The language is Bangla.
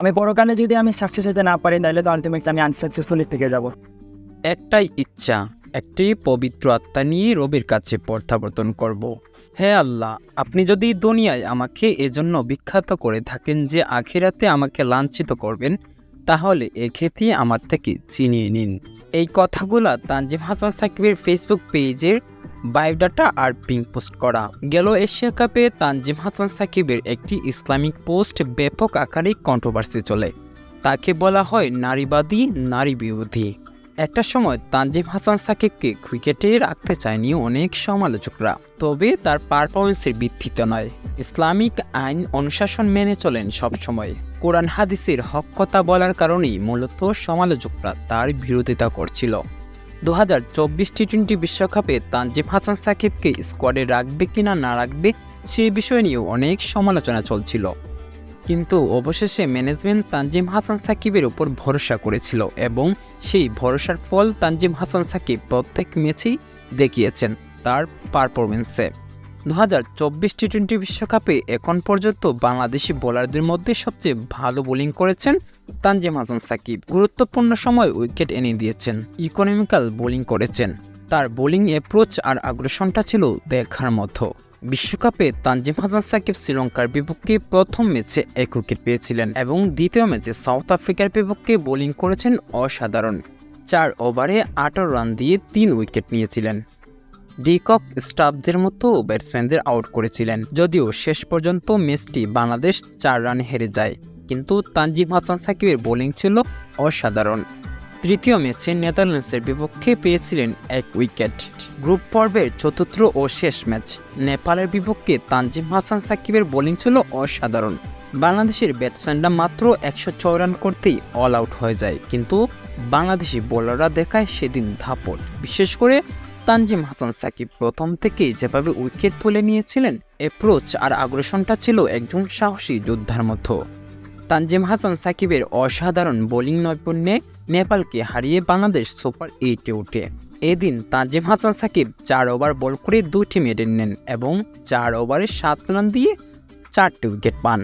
আমি পরকালে যদি আমি সাকসেস হতে না পারি, তাহলে তো আলটিমেটলি আমি আনসাকসেসফুলি থেকে যাব একটাই ইচ্ছা, একটি পবিত্র আত্মা নিয়ে রবির কাছে প্রত্যাবর্তন করব। হে আল্লাহ, আপনি যদি দুনিয়ায় আমাকে এজন্য বিখ্যাত করে থাকেন যে আখিরাতে আমাকে লাঞ্ছিত করবেন, তাহলে এক্ষেত্রে আমার থেকে চিনিয়ে নিন এই কথাগুলা তানজিম হাসান সাকিবের ফেসবুক পেজের বায়োডাটা আর পিং পোস্ট করা। গেল এশিয়া কাপে তানজিম হাসান সাকিবের একটি ইসলামিক পোস্ট ব্যাপক আকারে কন্ট্রোভার্সি চলে। তাকে বলা হয় নারীবাদী, নারী বিরোধী। একটা সময় তানজিম হাসান সাকিবকে ক্রিকেটে রাখতে চায়নি অনেক সমালোচকরা। তবে তার পারফরমেন্সের ভিত্তিতে নয়। ইসলামিক আইন অনুশাসন মেনে চলেন সবসময়। কোরআন হাদিসের হক কথা বলার কারণেই মূলত সমালোচকরা তার বিরোধিতা করছিল। দু হাজার চব্বিশ টি টোয়েন্টি বিশ্বকাপে তানজিম হাসান সাকিবকে স্কোয়াডে রাখবে কিনা না রাখবে সেই বিষয় নিয়েও অনেক সমালোচনা চলছিল। কিন্তু অবশেষে ম্যানেজমেন্ট তানজিম হাসান সাকিবের উপর ভরসা করেছিল এবং সেই ভরসার ফল তানজিম হাসান সাকিব প্রত্যেক ম্যাচেই দেখিয়েছেন তার পারফরমেন্সে দু হাজার চব্বিশ টি টোয়েন্টি বিশ্বকাপে এখন পর্যন্ত বাংলাদেশি বোলারদের মধ্যে সবচেয়ে ভালো বোলিং করেছেন তানজিম হাসান সাকিব গুরুত্বপূর্ণ সময় উইকেট এনে দিয়েছেন, ইকোনমিক্যাল বোলিং করেছেন। তার বোলিং অ্যাপ্রোচ আর আগ্রাসনটা ছিল দেখার মতো। বিশ্বকাপে তানজিম হাসান সাকিব শ্রীলঙ্কার বিপক্ষে প্রথম ম্যাচে এক উইকেট পেয়েছিলেন এবং দ্বিতীয় ম্যাচে সাউথ আফ্রিকার বিপক্ষে বোলিং করেছেন অসাধারণ। চার ওভারে আঠারো রান দিয়ে তিন উইকেট নিয়েছিলেন। ডিকক স্টাফদের মতো ব্যাটসম্যানদের আউট করেছিলেন, যদিও শেষ পর্যন্ত ম্যাচটি বাংলাদেশ চার রানে হেরে যায়। কিন্তু তানজিম হাসান সাকিবের বোলিং ছিল অসাধারণ। তৃতীয় ম্যাচে নেদারল্যান্ডসের বিপক্ষে পেয়েছিলেন এক উইকেট। গ্রুপ পর্বের চতুর্থ ও শেষ ম্যাচ, নেপালের বিপক্ষে তানজিম হাসান সাকিবের বোলিং ছিল অসাধারণ। বাংলাদেশের ব্যাটসম্যানরা মাত্র একশো ছয় রান করতেই অল আউট হয়ে যায়, কিন্তু বাংলাদেশি বোলাররা দেখায় সেদিন ধাপট। বিশেষ করে তানজিম হাসান সাকিব প্রথম থেকেই যেভাবে উইকেট তুলে নিয়েছিলেন অ্যাপ্রোচ আর আগ্রাসনটা ছিল একজন সাহসী যোদ্ধার মতো। তানজিম হাসান সাকিবের অসাধারণ বোলিং নৈপুণ্যে নেপালকে হারিয়ে বাংলাদেশ সুপার এইটে ওঠে। এদিন তানজিম হাসান সাকিব চার ওভার বল করে দুটি মেরে নেন এবং চার ওভারে সাত রান দিয়ে চারটি উইকেট পান।